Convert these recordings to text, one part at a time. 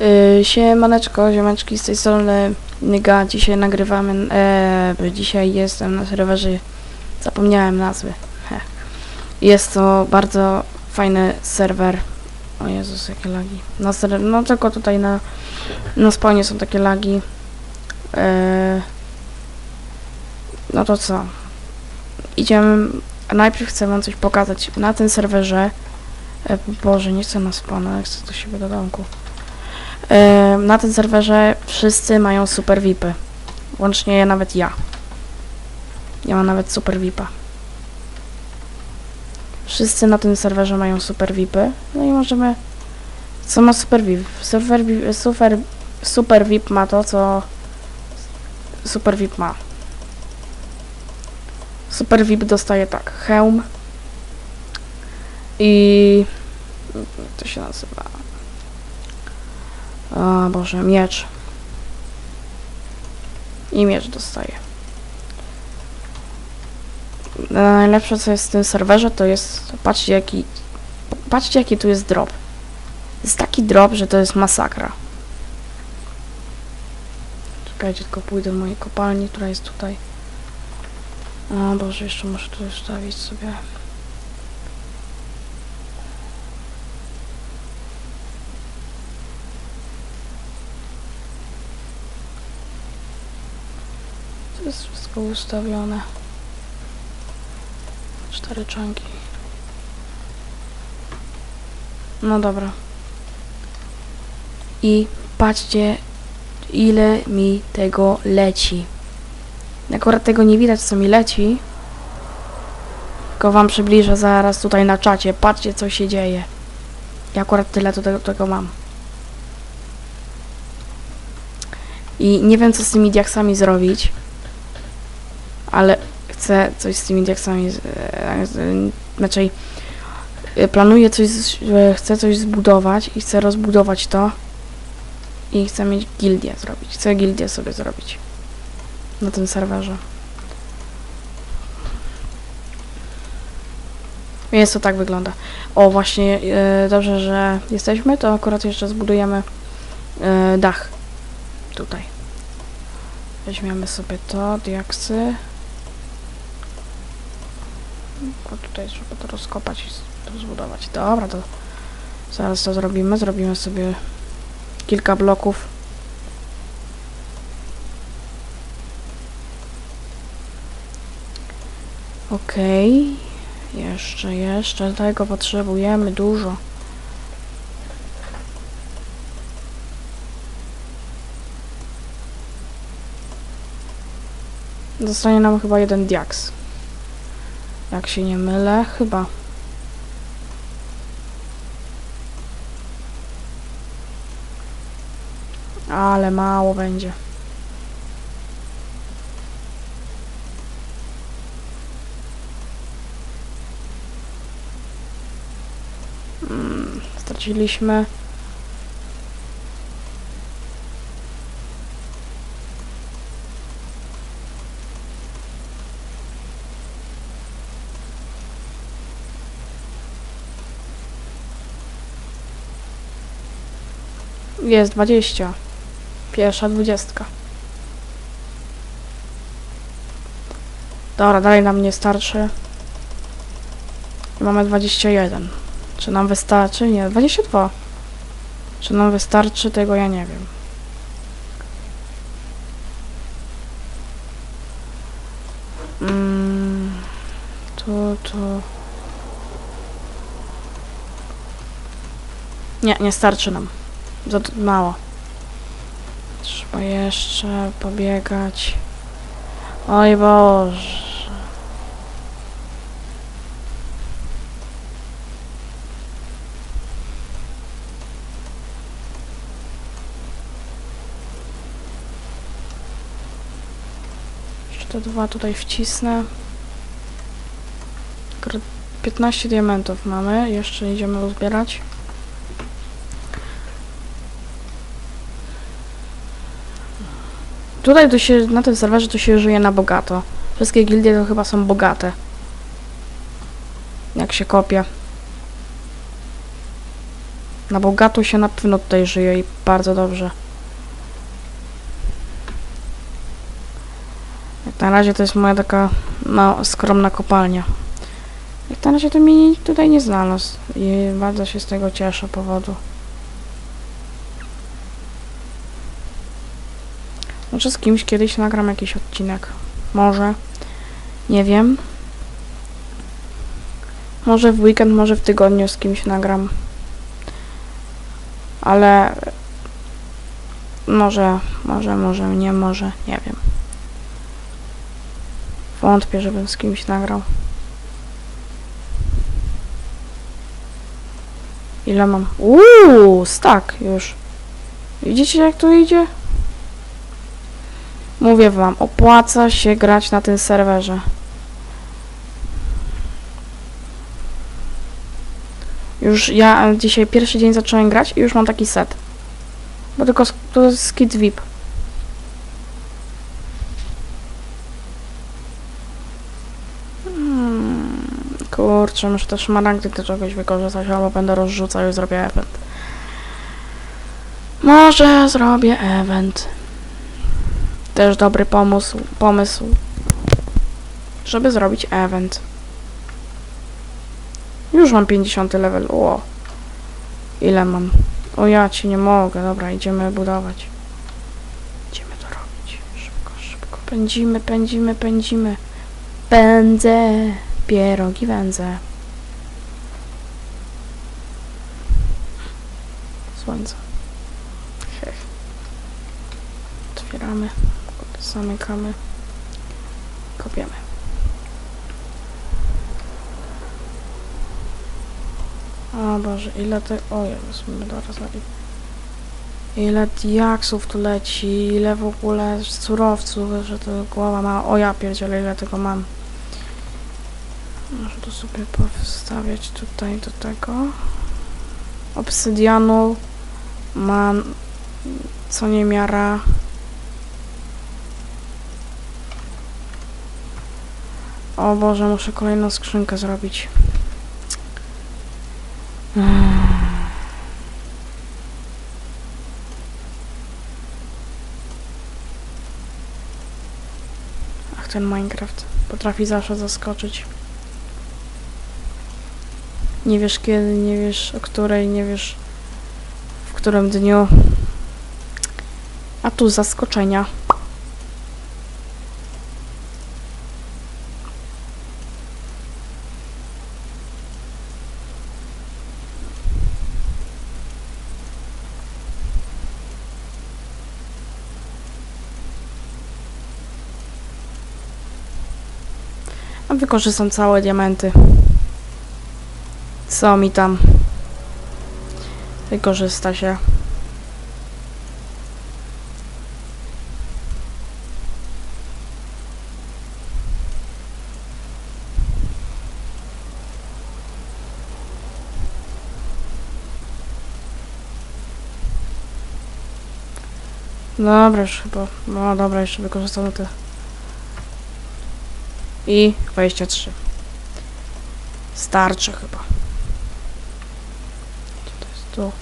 Yy, siemaneczko, ziomeczki, z tej strony Nyga. Dzisiaj nagrywamy, e, dzisiaj jestem na serwerze, zapomniałem nazwy. Heh. Jest to bardzo fajny serwer. O Jezus, jakie lagi. Na ser- no tylko tutaj na, na spawnie są takie lagi. E, no to co? Idziemy, najpierw chcę wam coś pokazać. Na tym serwerze, e, Boże, nie chcę na spawna, chcę do siebie do domku. Na tym serwerze wszyscy mają super VIPy. Łącznie nawet ja. Ja mam nawet super VIPa. Wszyscy na tym serwerze mają super VIPy. No i możemy... Co ma super VIP? Super, VIP- super, super VIP ma to, co super VIP ma. Super VIP dostaje tak, hełm i... to się nazywa... O Boże, miecz. I miecz dostaje. Najlepsze co jest w tym serwerze to jest, patrzcie jaki, patrzcie jaki tu jest drop. Jest taki drop, że to jest masakra. Czekajcie, tylko pójdę do mojej kopalni, która jest tutaj. O Boże, jeszcze muszę tu ustawić sobie. To jest wszystko ustawione. Cztery czanki. No dobra. I patrzcie, ile mi tego leci. Akurat tego nie widać, co mi leci. Tylko wam przybliżę zaraz tutaj na czacie. Patrzcie, co się dzieje. Ja akurat tyle tego, tego mam. I nie wiem, co z tymi diaksami zrobić. Ale chcę coś z tymi diaksami... Znaczy... e, Planuję coś... Chcę coś zbudować i chcę rozbudować to. I chcę mieć gildię zrobić. Chcę gildię sobie zrobić. Na tym serwerze. Więc to tak wygląda. O, właśnie, e, dobrze, że jesteśmy, to akurat jeszcze zbudujemy e, dach. Tutaj. Weźmiemy sobie to, diaksy. Tylko tutaj trzeba to rozkopać i zbudować. Dobra, to zaraz to zrobimy. Zrobimy sobie kilka bloków. Okej. Jeszcze, jeszcze tego potrzebujemy dużo. Zostanie nam chyba jeden diaks. Jak się nie mylę, chyba. Ale mało będzie. Mm, straciliśmy. Jest 20. Pierwsza dwudziestka. Dobra, dalej nam nie starczy. I mamy 21. Czy nam wystarczy? Nie, 22. Czy nam wystarczy? Tego ja nie wiem. Mm, to, to... Nie, nie starczy nam. Za mało. Trzeba jeszcze pobiegać. Oj Boże. Jeszcze te dwa tutaj wcisnę. Akurat 15 diamentów mamy. Jeszcze idziemy uzbierać. Tutaj to się, na tym serwerze to się żyje na bogato. Wszystkie gildie to chyba są bogate. Jak się kopie. Na bogato się na pewno tutaj żyje i bardzo dobrze. Jak na razie to jest moja taka no, skromna kopalnia. Jak na razie to mnie tutaj nie znalazł i bardzo się z tego cieszę powodu. Może z kimś kiedyś nagram jakiś odcinek. Może. Nie wiem. Może w weekend, może w tygodniu z kimś nagram. Ale może, może, może nie, może, nie wiem. Wątpię, żebym z kimś nagrał. Ile mam? Uuu, stak już. Widzicie jak to idzie? Mówię wam, opłaca się grać na tym serwerze. Już ja dzisiaj pierwszy dzień zacząłem grać i już mam taki set. Bo tylko to jest skit VIP. Hmm, kurczę, muszę też szmaragdy do czegoś wykorzystać, albo będę rozrzucał i zrobię event. Może zrobię event. Też dobry pomysł, pomysł, żeby zrobić event. Już mam 50 level. O. Ile mam? O ja ci nie mogę. Dobra, idziemy budować. Idziemy to robić. Szybko, szybko. Pędzimy, pędzimy, pędzimy. Pędzę. Pierogi wędzę. Słońce. Otwieramy. Zamykamy. Kopiemy. O Boże, ile te... O Jezus, my teraz Ile diaksów tu leci, ile w ogóle surowców, że to głowa ma... O ja pierdzielę, ile tego mam. Muszę to sobie powstawiać tutaj do tego. Obsydianu mam co niemiara. O Boże, muszę kolejną skrzynkę zrobić. Ach, ten Minecraft potrafi zawsze zaskoczyć. Nie wiesz kiedy, nie wiesz o której, nie wiesz w którym dniu. A tu zaskoczenia. Wykorzystam całe diamenty. Co mi tam? Wykorzysta się. Dobra, już chyba. No dobra, jeszcze wykorzystam te. I 23. Starczy chyba. Gdzie to jest tu?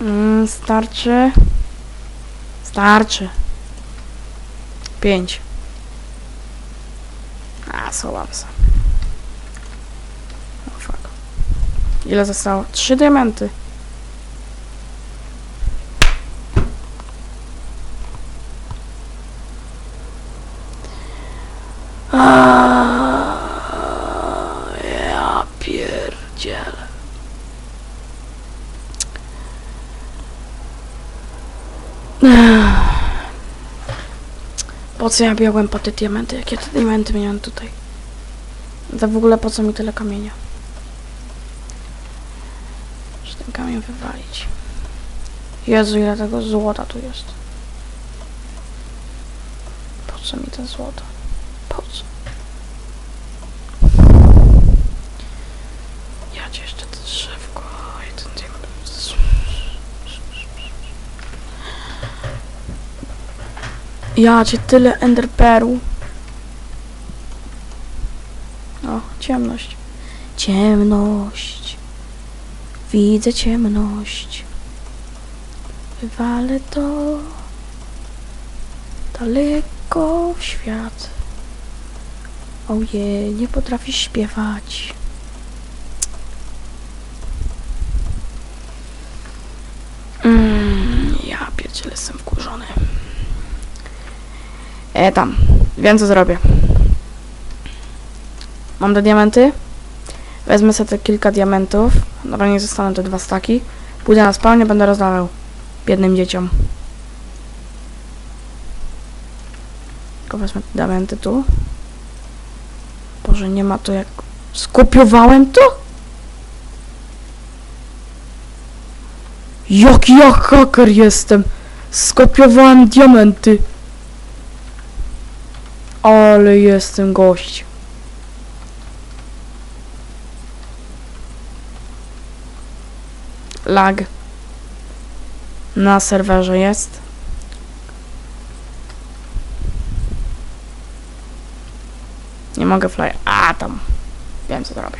Mm, starczy. Starczy. 5. A, schowam Ile zostało? Trzy diamenty. Po co ja biegłem po te diamenty? Jakie te diamenty miałem tutaj? To w ogóle po co mi tyle kamienia? Muszę ten kamień wywalić. Jezu, ile tego złota tu jest. Po co mi to złoto? Po co? Ja cię jeszcze to drzewko. Oj, ten diament. Ja cię tyle enderperu. O, ciemność. Ciemność. Widzę ciemność. Wywalę to daleko w świat. Oje, nie potrafisz śpiewać. Mm, ja pierdzielę, jestem wkurzony. E, tam. Wiem, co zrobię. Mam te diamenty. Wezmę sobie te kilka diamentów. Dobra, nie zostaną te dwa staki. Pójdę na spalnię, będę rozdawał biednym dzieciom. Tylko wezmę diamenty tu. Boże, nie ma to jak... Skopiowałem to? Jaki ja haker jestem! Skopiowałem diamenty! Ale jestem gość. Lag. Na serwerze jest. Nie mogę fly. A tam. Wiem co zrobię.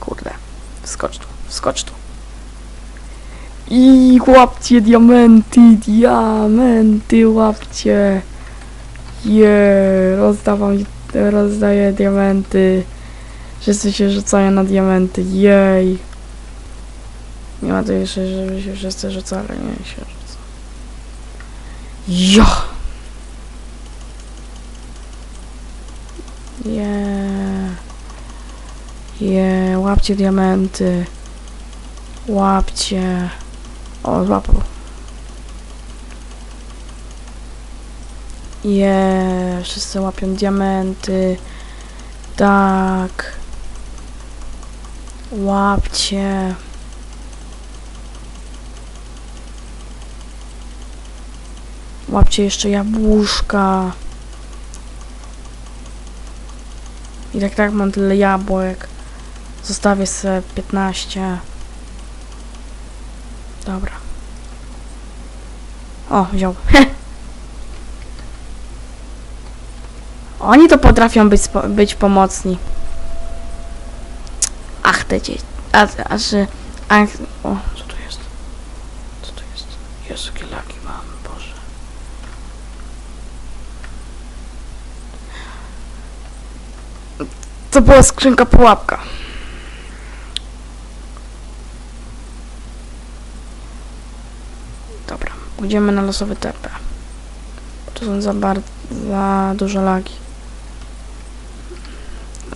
Kurde. Wskocz tu. Wskocz tu. I łapcie diamenty, diamenty, łapcie. Je, rozdawam, rozdaję diamenty. Wszyscy się rzucają na diamenty, jej. Nie ma to jeszcze, żeby się wszyscy rzucali, nie się rzuca. Jo! Je. Je, łapcie diamenty. Łapcie. O, złapał. Je, wszyscy łapią diamenty. Tak. Łapcie. Łapcie jeszcze jabłuszka. I tak tak mam tyle jabłek. Zostawię sobie 15. Dobra. O, wziął. Oni to potrafią być, być pomocni. Ach, te dzieci. A, a że... Ach, o, co tu jest? Co tu jest? Jezu, jakie lagi mam, Boże. To była skrzynka pułapka. Dobra, pójdziemy na losowy TP. To są za bardzo, za duże lagi.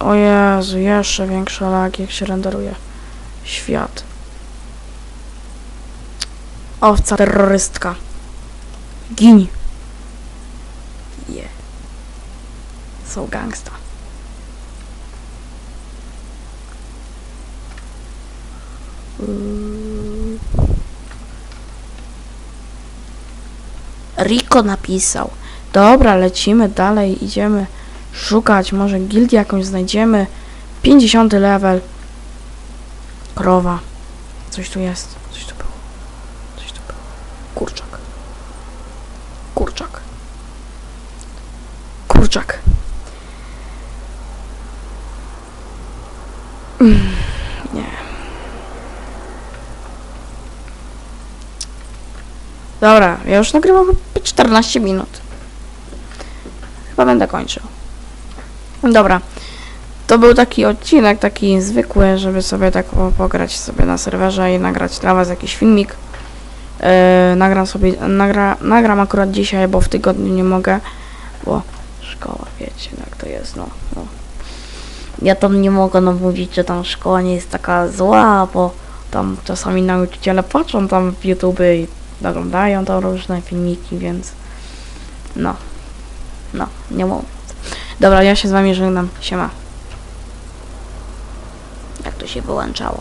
O Jezu, jeszcze większe lagi, jak się renderuje świat. Owca terrorystka. Gin. Je. Są gangsta. Rico napisał. Dobra, lecimy dalej, idziemy szukać, może gildię jakąś znajdziemy. 50 level. Krowa. Coś tu jest. Coś tu było. Coś tu było. Kurczak. Kurczak. Kurczak. Mm, nie. Dobra, ja już nagrywam chyba 14 minut. Chyba będę kończył. Dobra. To był taki odcinek, taki zwykły, żeby sobie tak pograć sobie na serwerze i nagrać dla was jakiś filmik. Yy, nagram sobie, nagra, nagram akurat dzisiaj, bo w tygodniu nie mogę, bo szkoła, wiecie, jak to jest, no. no. Ja tam nie mogę no, mówić, że tam szkoła nie jest taka zła, bo tam czasami nauczyciele patrzą tam w YouTube i oglądają tam różne filmiki, więc no, no, nie mogę. Dobra, ja się z wami żegnam. Siema. Jak to się wyłączało?